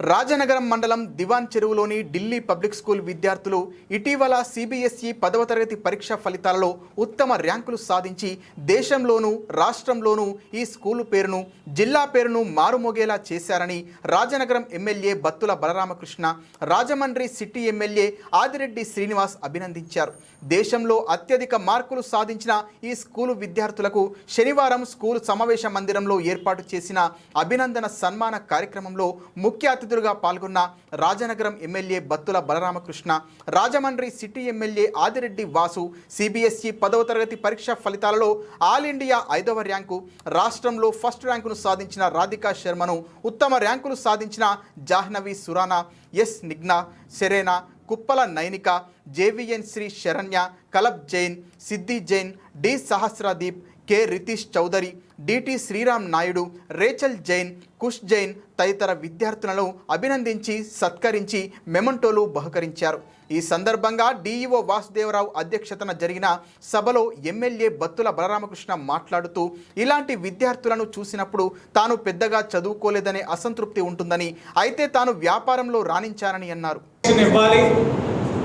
రాజనగరం మండలం దివాన్ చెరువులోని Delhi public school విద్యార్థులు ఇటీవల సిబిఎస్ఈ పదవ తరగతి పరీక్ష ఫలితాలలో ఉత్తమ ర్యాంకులు సాధించి దేశంలోనూ రాష్ట్రంలోనూ ఈ స్కూలు పేరును జిల్లా పేరును మారుమోగేలా చేశారని Rajanagaram MLA Battula Balaramakrishna Rajahmundry city MLA Adireddy Srinivas అభినందించారు. దేశంలో అత్యధిక మార్కులు సాధించిన ఈ స్కూలు విద్యార్థులకు శనివారం స్కూలు సమావేశ మందిరంలో ఏర్పాటు చేసిన అభినందన సన్మాన కార్యక్రమంలో ముఖ్య అతిథి అతిథులుగా పాల్గొన్న Rajanagaram MLA Battula Balaramakrishna Rajahmundry city MLA Adireddy Vasu CBSE పదవ తరగతి పరీక్ష ఫలితాలలో ఆల్ ఇండియా ఐదవ ర్యాంకు రాష్ట్రంలో ఫస్ట్ ర్యాంకును సాధించిన రాధికా శర్మను ఉత్తమ ర్యాంకులు సాధించిన Jahnavi Surana S Nigna Serena Kuppala Nainika JVN Sri Saranya Kalab Jain Siddhi Jain D Sahasradeep K. Ritish Chowdary DT Sriram Naidu Rachel Jain Kush Jain తదితర విద్యార్థులను అభినందించి సత్కరించి మెమంటోలు బహుకరించారు. ఈ సందర్భంగా డిఈఓ వాసుదేవరావు అధ్యక్షతన జరిగిన సభలో ఎమ్మెల్యే బత్తుల బలరామకృష్ణ మాట్లాడుతూ ఇలాంటి విద్యార్థులను చూసినప్పుడు తాను పెద్దగా చదువుకోలేదనే అసంతృప్తి ఉంటుందని అయితే తాను వ్యాపారంలో రాణించానని అన్నారు.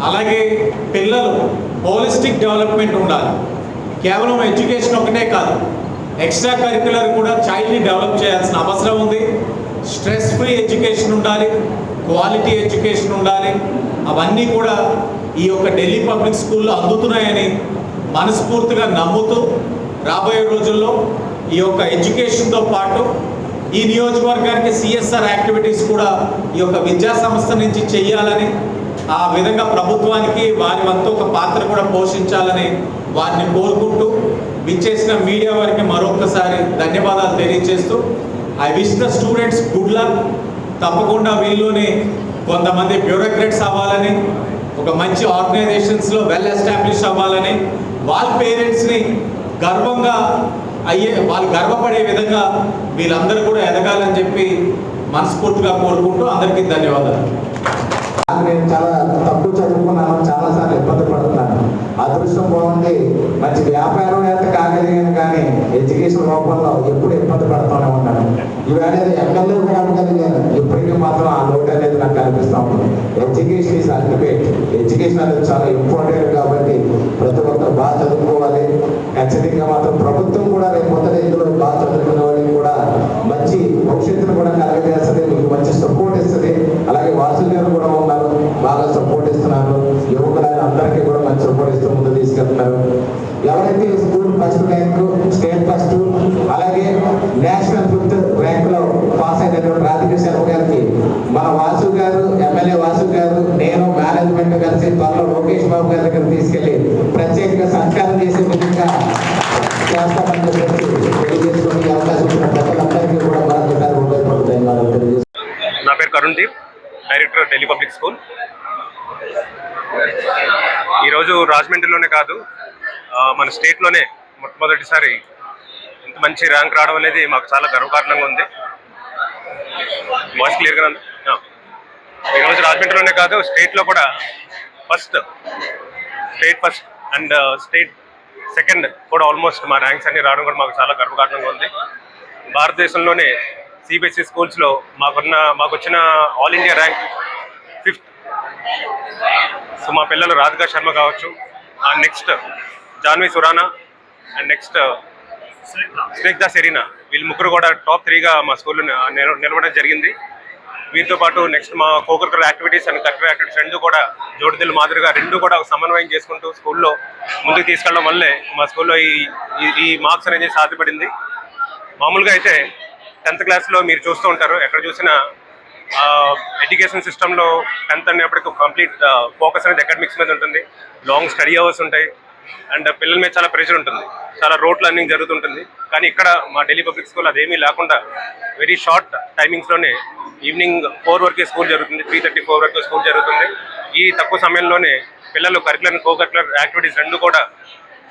అలాగే పిల్లలు హోలిస్టిక్ డెవలప్మెంట్ ఉండాలి. కేవలం ఎడ్యుకేషన్ ఒకటే కాదు ఎక్స్ట్రా కరిక్యులర్ కూడా చైల్డ్ని డెవలప్ చేయాల్సిన అవసరం ఉంది. స్ట్రెస్ ఫ్రీ ఎడ్యుకేషన్ ఉండాలి క్వాలిటీ ఎడ్యుకేషన్ ఉండాలి. అవన్నీ కూడా ఈ యొక్క ఢిల్లీ పబ్లిక్ స్కూల్లో అందుతున్నాయని మనస్ఫూర్తిగా నమ్ముతూ రాబోయే రోజుల్లో ఈ యొక్క ఎడ్యుకేషన్తో పాటు ఈ నియోజకవర్గానికి సిఎస్ఆర్ యాక్టివిటీస్ కూడా ఈ యొక్క విద్యా సంస్థ నుంచి చేయాలని ఆ విధంగా ప్రభుత్వానికి వారి వంతు ఒక పాత్ర కూడా పోషించాలని వారిని కోరుకుంటూ విచ్చేసిన మీడియా వారికి మరొకసారి ధన్యవాదాలు తెలియజేస్తూ I wish the students good luck తప్పకుండా వీళ్ళలోని కొంతమంది బ్యూరోక్రాట్స్ అవ్వాలని ఒక మంచి ఆర్గనైజేషన్స్లో వెల్ ఎస్టాబ్లిష్ అవ్వాలని వాళ్ళ పేరెంట్స్ని గర్వంగా అయ్యే వాళ్ళు గర్వపడే విధంగా వీళ్ళందరూ కూడా ఎదగాలని చెప్పి మనస్ఫూర్తిగా కోరుకుంటూ అందరికీ ధన్యవాదాలు. నేను చాలా తక్కువ చదువుకున్నాను చాలాసార్లు ఇబ్బంది పడుతున్నాను. అదృష్టం బాగుంది. మంచి వ్యాపారం వ్యాపారవేత్త కాగలిగాను కానీ ఎడ్యుకేషన్ రూపంలో ఎప్పుడు ఇబ్బంది పడుతూనే ఉన్నాను ఈవేళ ఎమ్మెల్యే కాగలిగాను ఇప్పటికీ మాత్రం ఆ లోటు అనేది నాకు కనిపిస్తా ఉంది. Education is ultimate. ఎడ్యుకేషన్ అనేది చాలా ఇంపార్టెంట్ కాబట్టి ప్రతి ఒక్కరు బాగా చదువుకోవాలి. ఖచ్చితంగా మాత్రం ప్రభుత్వం కూడా రేపు మొదటి ఇందులో బాగా చదువుకునే వాళ్ళకి కూడా మంచి భవిష్యత్తును కూడా కలగజేస్తుంది. మీకు మంచి సపోర్ట్ ఇస్తుంది. అలాగే వాసులు గారు కూడా ఉన్నారు. బాగా సపోర్ట్ ఇస్తున్నారు. యువకులైన అందరికీ కూడా మంచి ముందు తీసుకెళ్తున్నారు. ఎవరైతే school first rank state first అలాగే నేషనల్ ఫిఫ్త్ ర్యాంకులో పాస్ అయినటువంటి రాధిక శర్మ గారికి మన వాసు గారు ఎమ్మెల్యే వాసు గారు నేను మేనేజ్మెంట్ కలిసి త్వరలో లోకేష్ బాబు గారి దగ్గర తీసుకెళ్ళి ప్రత్యేకంగా సంస్కారం చేసే విధంగా చేస్తామని చెప్పేసి తెలియజేసుకుని అవకాశం ఉన్న ప్రజలందరికీ కూడా మరొకసారి ధన్యవాదాలు తెలియజేస్తున్నాను. నా పేరు Karun Deep director Delhi public school. ఈరోజు రాజమండ్రిలోనే కాదు మన స్టేట్లోనే మొట్టమొదటిసారి ఇంత మంచి ర్యాంక్ రావడం అనేది మాకు చాలా గర్వకారణంగా ఉంది. వాయిస్ క్లియర్గా ఈరోజు రాజమండ్రిలోనే కాదు స్టేట్లో కూడా first state first and state second కూడా ఆల్మోస్ట్ మా ర్యాంక్స్ అన్ని రావడం కూడా మాకు చాలా గర్వకారణంగా ఉంది. భారతదేశంలోనే సిబిఎస్ఈ స్కూల్స్లో మాకున్న మాకు వచ్చిన all India rank fifth so మా పిల్లలు రాధికా శర్మ కావచ్చు and next Janvi Surana and next Snigdha Serena వీళ్ళు ముగ్గురు కూడా టాప్ త్రీగా మా స్కూల్లో నిల- నిలవడం జరిగింది. వీరితో పాటు నెక్స్ట్ మా cocurricular activities and cultural activities రెండు కూడా జోడిదిల్ మాదిరిగా రెండు కూడా ఒక సమన్వయం చేసుకుంటూ స్కూల్లో ముందుకు తీసుకెళ్ళడం వల్లే మా స్కూల్లో ఈ ఈ- ఈ మార్క్స్ అనేది సాధ్యపడింది. మామూలుగా అయితే టెన్త్ క్లాస్లో మీరు చూస్తూ ఉంటారు ఎక్కడ చూసినా ఎడ్యుకేషన్ సిస్టంలో టెన్త్ అనేప్పటికి కంప్లీట్ ఫోకస్ అనేది అకాడమిక్స్ మీద ఉంటుంది. లాంగ్ స్టడీ అవర్స్ ఉంటాయి. అండ్ పిల్లల మీద చాలా ప్రెషర్ ఉంటుంది. చాలా రోడ్ లర్నింగ్ జరుగుతుంటుంది. కానీ ఇక్కడ మా ఢిల్లీ పబ్లిక్ స్కూల్ అదేమీ లేకుండా వెరీ షార్ట్ టైమింగ్స్లోనే ఈవినింగ్ ఫోర్ వరకే స్కూల్ జరుగుతుంది. త్రీ థర్టీ ఫోర్ వరకు స్కూల్ జరుగుతుంది. ఈ తక్కువ సమయంలోనే పిల్లలు కరికులర్ కో కరికులర్ యాక్టివిటీస్ రెండు కూడా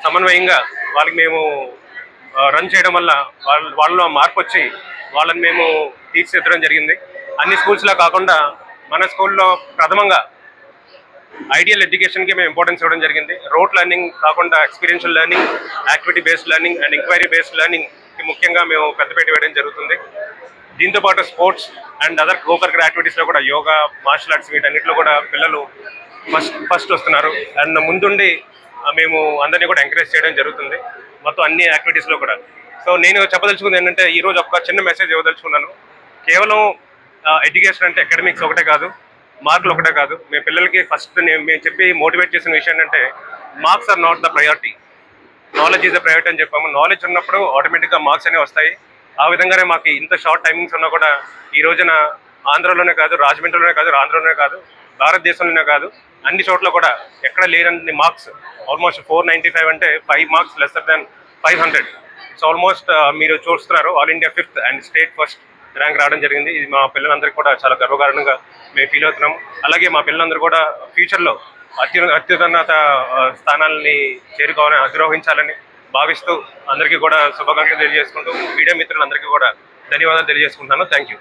సమన్వయంగా వాళ్ళకి మేము రన్ చేయడం వల్ల వాళ్ళ వాళ్ళలో మార్పు వచ్చి వాళ్ళని మేము తీర్చిదిద్దడం జరిగింది. అన్ని స్కూల్స్లో కాకుండా మన స్కూల్లో ప్రథమంగా ఐడియల్ ఎడ్యుకేషన్కి మేము ఇంపార్టెన్స్ ఇవ్వడం జరిగింది. రోడ్ లెర్నింగ్ కాకుండా experiential learning activity based learning and enquiry based లెర్నింగ్కి ముఖ్యంగా మేము పెద్దపేట వేయడం జరుగుతుంది. దీంతో పాటు స్పోర్ట్స్ అండ్ అదర్ కోకరికర్ యాక్టివిటీస్లో కూడా యోగా మార్షల్ ఆర్ట్స్ వీటన్నిటిలో కూడా పిల్లలు ఫస్ట్ ఫస్ట్ వస్తున్నారు. అండ్ ముందుండి మేము అందరినీ కూడా ఎంకరేజ్ చేయడం జరుగుతుంది. మొత్తం అన్ని యాక్టివిటీస్లో కూడా. సో నేను చెప్పదలుచుకుంది ఏంటంటే ఈరోజు ఒక చిన్న మెసేజ్ ఇవ్వదలుచుకున్నాను. కేవలం ఎడ్యుకేషన్ అంటే అకాడమిక్స్ ఒకటే కాదు మార్కులు ఒకటే కాదు. మీ పిల్లలకి ఫస్ట్ నేను మేము చెప్పి మోటివేట్ చేసిన విషయం ఏంటంటే marks are not the priority knowledge is the priority అని చెప్పాము. నాలెడ్జ్ ఉన్నప్పుడు ఆటోమేటిక్గా మార్క్స్ అనేవి వస్తాయి. ఆ విధంగానే మాకు ఇంత షార్ట్ టైమింగ్స్ ఉన్నా కూడా ఈ రోజున ఆంధ్రలోనే కాదు రాజమండ్రిలోనే కాదు ఆంధ్రలోనే కాదు భారతదేశంలోనే కాదు అన్ని చోట్ల కూడా ఎక్కడ లేనన్ని మార్క్స్ ఆల్మోస్ట్ ఫోర్ ఫైవ్ అంటే five marks lesser than five hundred so almost మీరు చూస్తున్నారు all India fifth and state first rank రావడం జరిగింది. ఇది మా పిల్లలందరికీ కూడా చాలా గర్వకారణంగా మేము ఫీల్ అవుతున్నాం అలాగే మా పిల్లలందరూ కూడా ఫ్యూచర్లో అత్యు అత్యున్నత స్థానాలని చేరుకోవాలని అధిరోహించాలని భావిస్తూ అందరికీ కూడా శుభాకాంక్షలు తెలియజేసుకుంటూ మీడియా మిత్రులందరికీ కూడా ధన్యవాదాలు తెలియజేసుకుంటాను థ్యాంక్ యూ